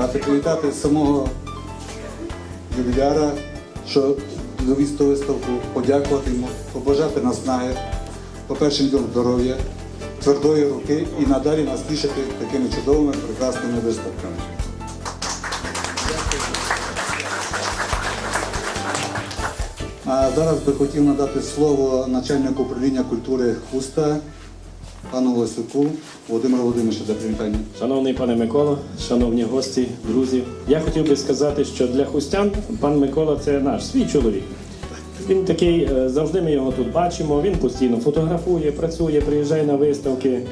привітати, привітати самого ювіляра, що довіз ту виставку, подякувати йому, побажати наснаги, по-перше, здоров'я, твердої руки і надалі нас тішити такими чудовими, прекрасними виставками. А зараз би хотів надати слово начальнику управління культури Хуста, пану Лосюку Володимиру Володимировичу для привітання. Шановний пане Микола, шановні гості, друзі, я хотів би сказати, що для хустян пан Микола це наш свій чоловік. Він такий, е, завжди ми його тут бачимо. Він постійно фотографує, працює, приїжджає на виставки.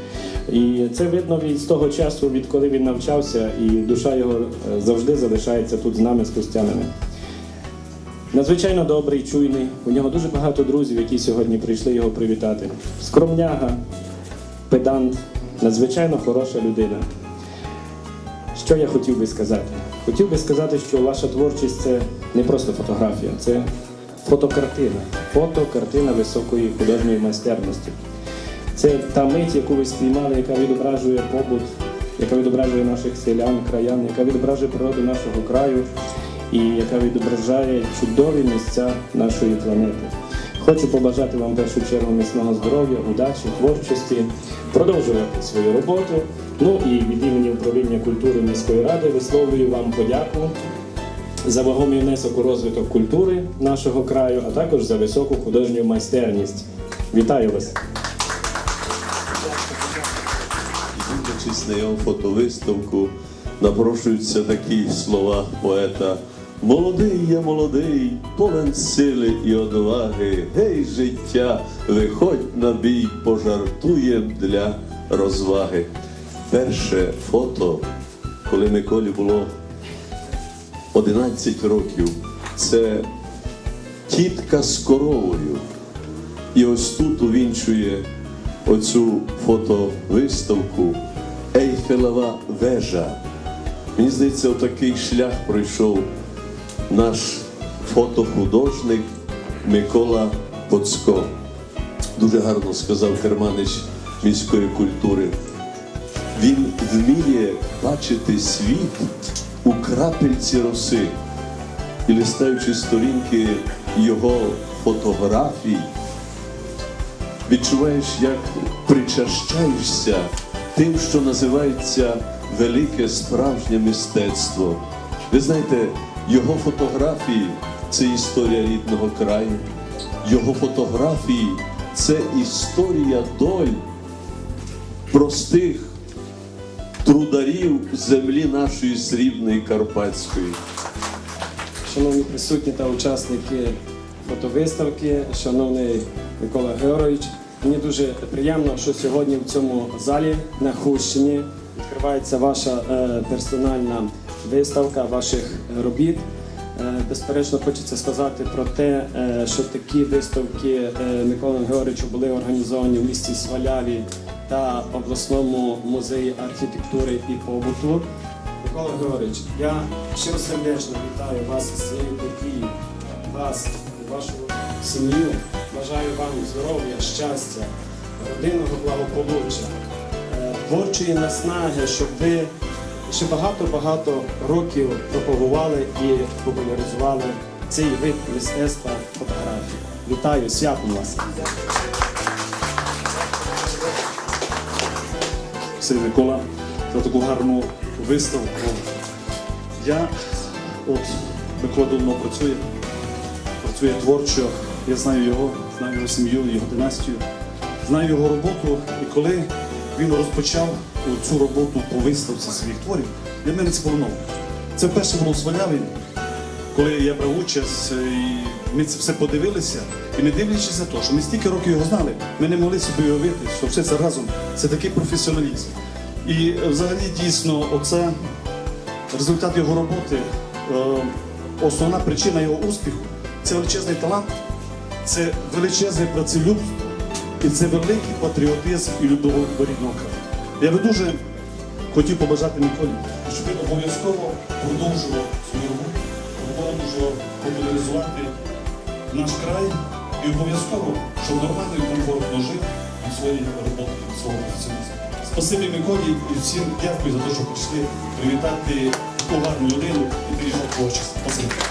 І це видно від з того часу, відколи він навчався, і душа його е, завжди залишається тут з нами, з хустянами. Надзвичайно добрий, чуйний. У нього дуже багато друзів, які сьогодні прийшли його привітати. Скромняга, педант, надзвичайно хороша людина. Що я хотів би сказати? Хотів би сказати, що ваша творчість це не просто фотографія, це фотокартина. Фотокартина високої художньої майстерності. Це та мить, яку ви спіймали, яка відображує побут, яка відображує наших селян, краян, яка відображує природу нашого краю і яка відображає чудові місця нашої планети. Хочу побажати вам в першу чергу міцного здоров'я, удачі, творчості, продовжувати свою роботу. Ну і від імені управління культури міської ради висловлюю вам подяку за вагомий внесок у розвиток культури нашого краю, а також за високу художню майстерність. Вітаю вас! Дивлячись на його фотовиставку, напрошуються такі слова поета. Молодий я молодий, повен сили і одваги. Гей, життя, виходь на бій, пожартуєм для розваги. Перше фото, коли Миколі було 11 років, це тітка з коровою. І ось тут увінчує оцю фотовиставку Ейфелева вежа. Мені здається, отакий шлях пройшов наш фотохудожник Микола Поцко. Дуже гарно сказав керманич міської культури. Він вміє бачити світ у крапельці роси. І листаючи сторінки його фотографій, відчуваєш, як причащаєшся тим, що називається велике справжнє мистецтво. Ви знаєте, його фотографії це історія рідного краю, його фотографії це історія доль простих трударів землі нашої срібної Карпатської. Шановні присутні та учасники фотовиставки, шановний Микола Георгійович, мені дуже приємно, що сьогодні в цьому залі на Хущині відкривається ваша е, персональна виставка ваших робіт. Е, Безперечно, хочеться сказати про те, е, що такі виставки е, Миколи Георгійовичу були організовані в місті Сваляві та обласному музеї архітектури і побуту. Микола Георгійович, я щиросердечно вітаю вас з цією подією, вас і вашу сім'ю. Бажаю вам здоров'я, щастя, родинного благополуччя, творчої наснаги, щоб ви ще багато-багато років пропагували і популяризували цей вид мистецтва фотографії. Вітаю, святом вас! Сергій Микола за таку гарну виставку. Я от Микола давно працює, працює творчо. Я знаю його, знаю його сім'ю, його династію, знаю його роботу. І коли він розпочав цю роботу по виставці своїх творів, для мене це було ново. Це вперше було в Сваляві, коли я брав участь, і ми це все подивилися, і не дивлячись на те, що ми стільки років його знали, ми не могли собі уявити, що все це разом це такий професіоналізм. І е, взагалі дійсно, оце результат його роботи, е, основна причина його успіху це величезний талант, це величезне працелюбство і це великий патріотизм і любов до рідного краю. Я би дуже хотів побажати Миколі, щоб він обов'язково продовжував свою роботу, продовжував популяризувати наш край і обов'язково, щоб нормально і комфортно жив від своєї роботи, свого професіоналізму. Спасибі Миколі і всім дякую за те, що прийшли привітати таку гарну людину і приїжджати творчість. Спасибі.